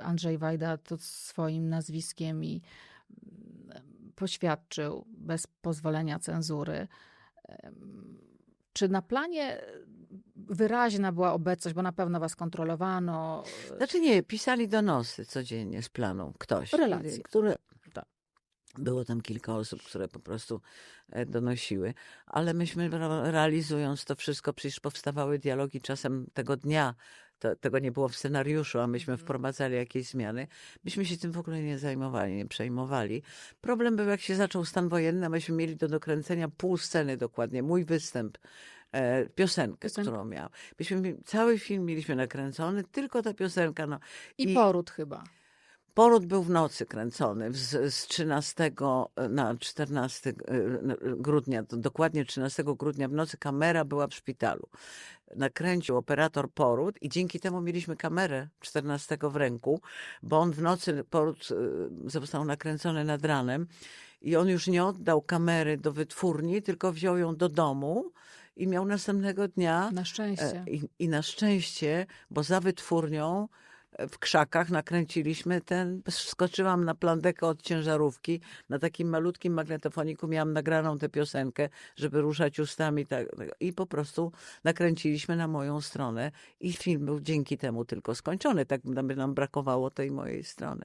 Andrzej Wajda to swoim nazwiskiem i mm, poświadczył bez pozwolenia cenzury. Czy na planie wyraźna była obecność, bo na pewno was kontrolowano? Znaczy nie, pisali donosy codziennie z planu ktoś. Relacje. Które, Tak. było tam kilka osób, które po prostu e, donosiły, ale myśmy re- realizując to wszystko, przecież powstawały dialogi czasem tego dnia, to, tego nie było w scenariuszu, a myśmy Mhm. wprowadzali jakieś zmiany. Myśmy się tym w ogóle nie zajmowali, nie przejmowali. Problem był, jak się zaczął stan wojenny, a myśmy mieli do dokręcenia pół sceny dokładnie, mój występ, e, piosenkę, Piosenkę. którą miał. Myśmy, cały film mieliśmy nakręcony, tylko ta piosenka, no, I, i- poród chyba. Poród był w nocy kręcony, z, z 13 na 14 e, grudnia, to dokładnie 13 grudnia w nocy kamera była w szpitalu. Nakręcił operator poród i dzięki temu mieliśmy kamerę 14 w ręku, bo on w nocy poród e, został nakręcony nad ranem i on już nie oddał kamery do wytwórni, tylko wziął ją do domu i miał następnego dnia Na szczęście. E, I, I na szczęście, bo za wytwórnią e, w krzakach nakręciliśmy ten. Skoczyłam na plandekę od ciężarówki. Na takim malutkim magnetofoniku miałam nagraną tę piosenkę, żeby ruszać ustami. Tak, I po prostu nakręciliśmy na moją stronę. I film był dzięki temu tylko skończony. Tak by nam brakowało tej mojej strony.